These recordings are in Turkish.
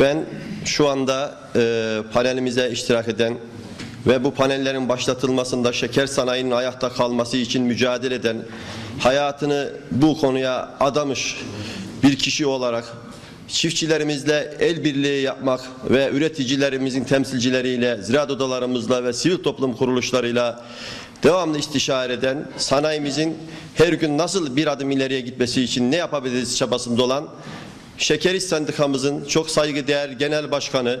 Ben şu anda e, panelimize iştirak eden ve bu panellerin başlatılmasında şeker sanayinin ayakta kalması için mücadele eden, hayatını bu konuya adamış bir kişi olarak çiftçilerimizle el birliği yapmak ve üreticilerimizin temsilcileriyle, ziraat odalarımızla ve sivil toplum kuruluşlarıyla devamlı istişare eden, sanayimizin her gün nasıl bir adım ileriye gitmesi için ne yapabiliriz çabasında olan Şeker İş Sendikamızın çok saygıdeğer genel başkanı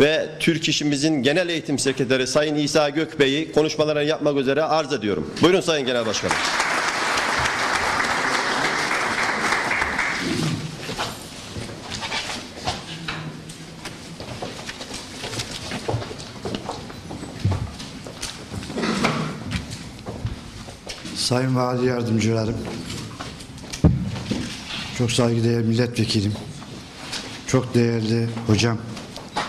ve Türk İşimizin genel eğitim sekreteri Sayın İsa Gökbey'i konuşmalarını yapmak üzere arz ediyorum. Buyurun Sayın Genel Başkanım. Sayın Vali Yardımcılarım, çok saygıdeğer milletvekilim, çok değerli hocam,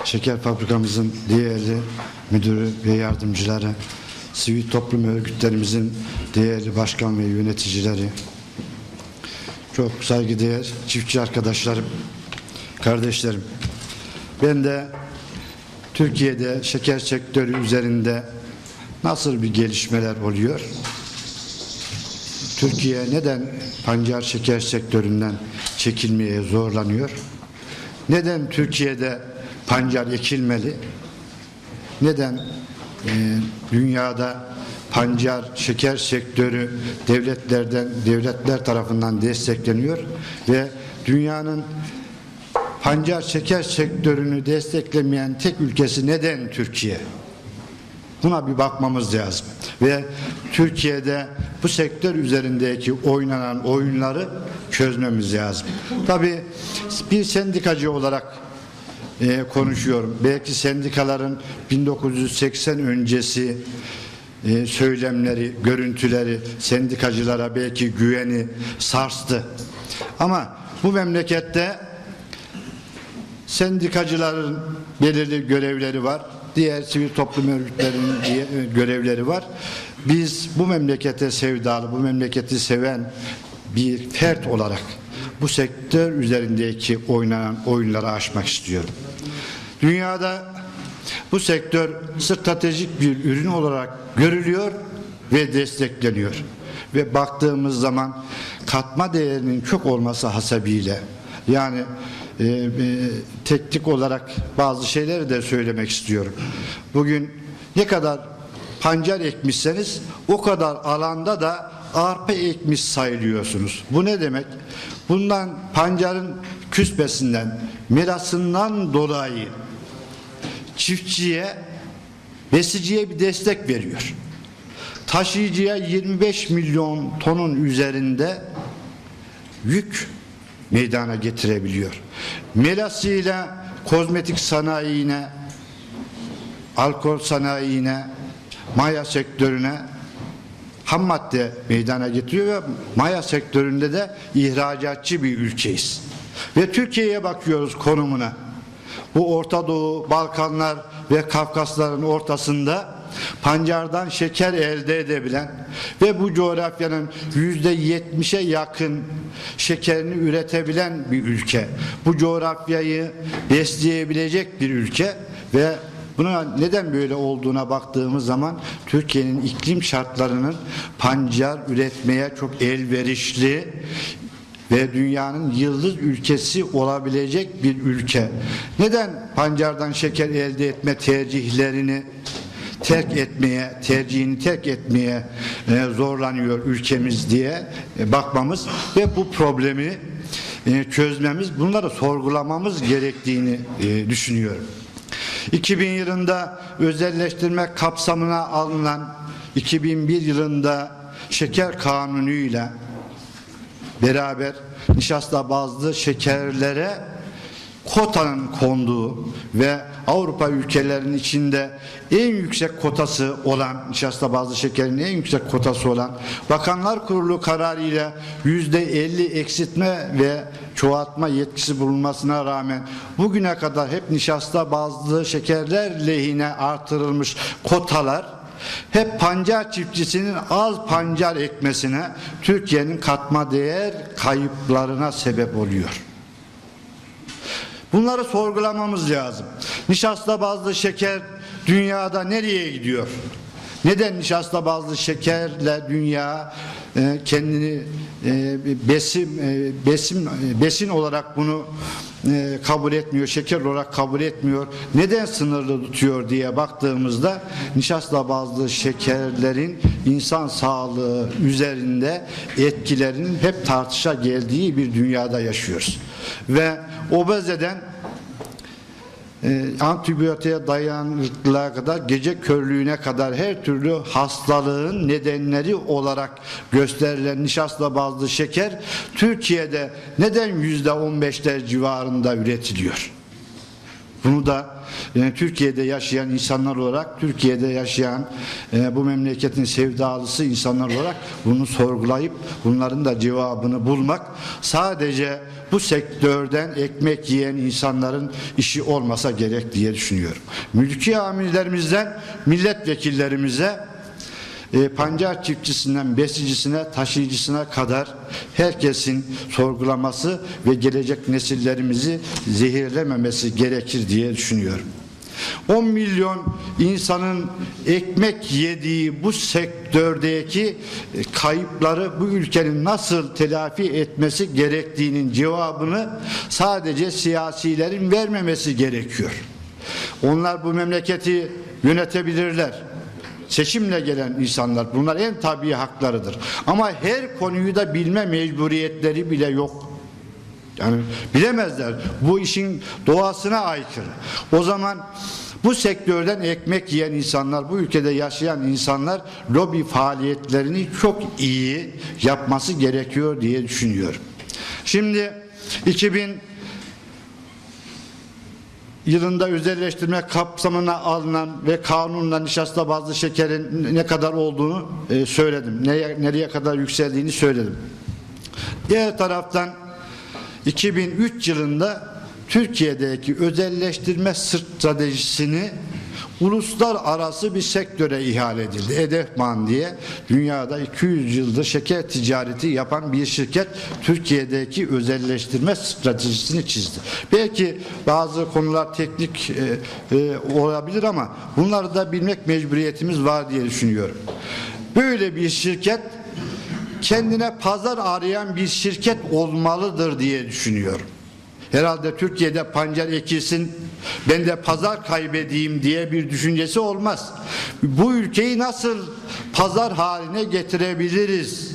şeker fabrikamızın değerli müdürü ve yardımcıları, sivil toplum örgütlerimizin değerli başkan ve yöneticileri, çok saygıdeğer çiftçi arkadaşlarım, kardeşlerim. Ben de Türkiye'de şeker sektörü üzerinde nasıl bir gelişmeler oluyor? Türkiye neden pancar şeker sektöründen çekilmeye zorlanıyor? Neden Türkiye'de pancar ekilmeli? Neden e, dünyada pancar şeker sektörü devletlerden devletler tarafından destekleniyor ve dünyanın pancar şeker sektörünü desteklemeyen tek ülkesi neden Türkiye? Buna bir bakmamız lazım. Ve Türkiye'de bu sektör üzerindeki oynanan oyunları çözmemiz lazım. Tabii bir sendikacı olarak e, konuşuyorum. Belki sendikaların 1980 öncesi e, söylemleri, görüntüleri sendikacılara belki güveni sarstı. Ama bu memlekette sendikacıların belirli görevleri var. Diğer sivil toplum örgütlerinin diye- görevleri var. Biz bu memlekete sevdalı, bu memleketi seven bir fert olarak bu sektör üzerindeki oynanan oyunları aşmak istiyorum. Dünyada bu sektör stratejik bir ürün olarak görülüyor ve destekleniyor. Ve baktığımız zaman katma değerinin çok olması hasebiyle yani e, e, teknik olarak bazı şeyleri de söylemek istiyorum. Bugün ne kadar pancar ekmişseniz o kadar alanda da arpa ekmiş sayılıyorsunuz. Bu ne demek? Bundan pancarın küspesinden, mirasından dolayı çiftçiye, besiciye bir destek veriyor. Taşıyıcıya 25 milyon tonun üzerinde yük meydana getirebiliyor. Melasıyla kozmetik sanayine, alkol sanayine, maya sektörüne ham madde meydana getiriyor ve maya sektöründe de ihracatçı bir ülkeyiz. Ve Türkiye'ye bakıyoruz konumuna. Bu Orta Doğu, Balkanlar ve Kafkasların ortasında pancardan şeker elde edebilen ve bu coğrafyanın yüzde yetmişe yakın şekerini üretebilen bir ülke. Bu coğrafyayı besleyebilecek bir ülke ve Buna neden böyle olduğuna baktığımız zaman Türkiye'nin iklim şartlarının pancar üretmeye çok elverişli ve dünyanın yıldız ülkesi olabilecek bir ülke. Neden pancardan şeker elde etme tercihlerini terk etmeye, tercihini terk etmeye e, zorlanıyor ülkemiz diye e, bakmamız ve bu problemi e, çözmemiz, bunları sorgulamamız gerektiğini e, düşünüyorum. 2000 yılında özelleştirme kapsamına alınan 2001 yılında şeker kanunuyla beraber nişasta bazlı şekerlere kotanın konduğu ve Avrupa ülkelerinin içinde en yüksek kotası olan nişasta bazlı şekerin en yüksek kotası olan Bakanlar Kurulu kararıyla yüzde 50 eksiltme ve çoğaltma yetkisi bulunmasına rağmen bugüne kadar hep nişasta bazlı şekerler lehine artırılmış kotalar hep pancar çiftçisinin az pancar ekmesine Türkiye'nin katma değer kayıplarına sebep oluyor. Bunları sorgulamamız lazım. Nişasta bazlı şeker dünyada nereye gidiyor? Neden nişasta bazlı şekerle dünya e, kendini e, besin e, e, besin olarak bunu kabul etmiyor, şeker olarak kabul etmiyor. Neden sınırlı tutuyor diye baktığımızda nişasta bazlı şekerlerin insan sağlığı üzerinde etkilerinin hep tartışa geldiği bir dünyada yaşıyoruz. Ve obezeden e, antibiyotiğe dayanıklılığa kadar gece körlüğüne kadar her türlü hastalığın nedenleri olarak gösterilen nişasta bazlı şeker Türkiye'de neden yüzde on beşler civarında üretiliyor? Bunu da yani Türkiye'de yaşayan insanlar olarak, Türkiye'de yaşayan e, bu memleketin sevdalısı insanlar olarak bunu sorgulayıp bunların da cevabını bulmak sadece bu sektörden ekmek yiyen insanların işi olmasa gerek diye düşünüyorum. Mülki amirlerimizden milletvekillerimize e, pancar çiftçisinden besicisine, taşıyıcısına kadar herkesin sorgulaması ve gelecek nesillerimizi zehirlememesi gerekir diye düşünüyorum. 10 milyon insanın ekmek yediği bu sektördeki e, kayıpları bu ülkenin nasıl telafi etmesi gerektiğinin cevabını sadece siyasilerin vermemesi gerekiyor. Onlar bu memleketi yönetebilirler seçimle gelen insanlar bunlar en tabii haklarıdır. Ama her konuyu da bilme mecburiyetleri bile yok. Yani bilemezler. Bu işin doğasına aykırı. O zaman bu sektörden ekmek yiyen insanlar, bu ülkede yaşayan insanlar lobi faaliyetlerini çok iyi yapması gerekiyor diye düşünüyorum. Şimdi 2000 yılında özelleştirme kapsamına alınan ve kanunla nişasta bazlı şekerin ne kadar olduğunu e, söyledim. Neye, nereye kadar yükseldiğini söyledim. Diğer taraftan 2003 yılında Türkiye'deki özelleştirme stratejisini uluslararası bir sektöre ihale edildi. Edefman diye dünyada 200 yıldır şeker ticareti yapan bir şirket Türkiye'deki özelleştirme stratejisini çizdi. Belki bazı konular teknik e, e, olabilir ama bunları da bilmek mecburiyetimiz var diye düşünüyorum. Böyle bir şirket kendine pazar arayan bir şirket olmalıdır diye düşünüyorum. Herhalde Türkiye'de pancar ekilsin ben de pazar kaybedeyim diye bir düşüncesi olmaz. Bu ülkeyi nasıl pazar haline getirebiliriz?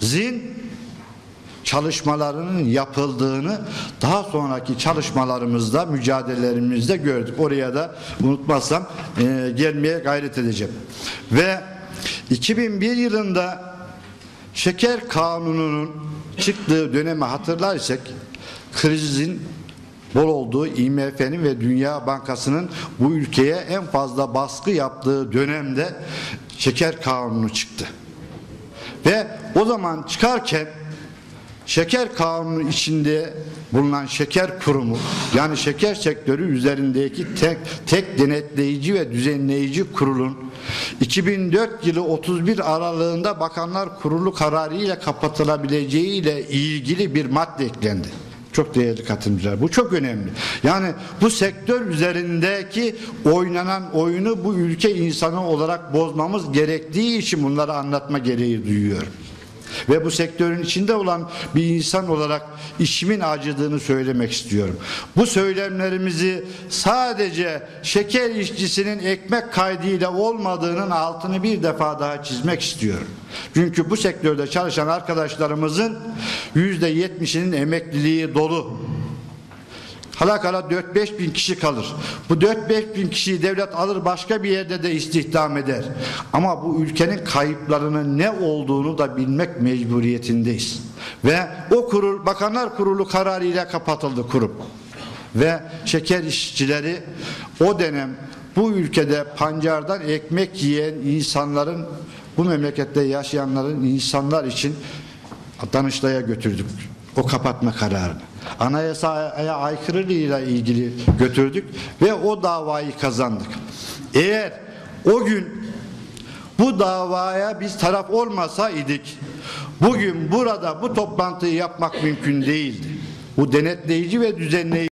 Zin çalışmalarının yapıldığını daha sonraki çalışmalarımızda, mücadelelerimizde gördük. Oraya da unutmazsam e, gelmeye gayret edeceğim. Ve 2001 yılında şeker kanununun çıktığı dönemi hatırlarsak krizin bol olduğu IMF'nin ve Dünya Bankası'nın bu ülkeye en fazla baskı yaptığı dönemde şeker kanunu çıktı. Ve o zaman çıkarken şeker kanunu içinde bulunan şeker kurumu yani şeker sektörü üzerindeki tek, tek denetleyici ve düzenleyici kurulun 2004 yılı 31 aralığında Bakanlar Kurulu kararı ile kapatılabileceği ile ilgili bir madde eklendi. Çok değerli katılımcılar. Bu çok önemli. Yani bu sektör üzerindeki oynanan oyunu bu ülke insanı olarak bozmamız gerektiği için bunları anlatma gereği duyuyorum. Ve bu sektörün içinde olan bir insan olarak işimin acıdığını söylemek istiyorum. Bu söylemlerimizi sadece şeker işçisinin ekmek kaydıyla olmadığının altını bir defa daha çizmek istiyorum. Çünkü bu sektörde çalışan arkadaşlarımızın yüzde yetmişinin emekliliği dolu. Hala kala 4-5 bin kişi kalır. Bu 4-5 bin kişiyi devlet alır başka bir yerde de istihdam eder. Ama bu ülkenin kayıplarının ne olduğunu da bilmek mecburiyetindeyiz. Ve o kurul Bakanlar Kurulu kararıyla kapatıldı kurum. Ve şeker işçileri o dönem bu ülkede pancardan ekmek yiyen insanların bu memlekette yaşayanların insanlar için Danıştay'a götürdük o kapatma kararını. Anayasaya aykırılığıyla ilgili götürdük ve o davayı kazandık. Eğer o gün bu davaya biz taraf olmasaydık bugün burada bu toplantıyı yapmak mümkün değildi. bu denetleyici ve düzenleyici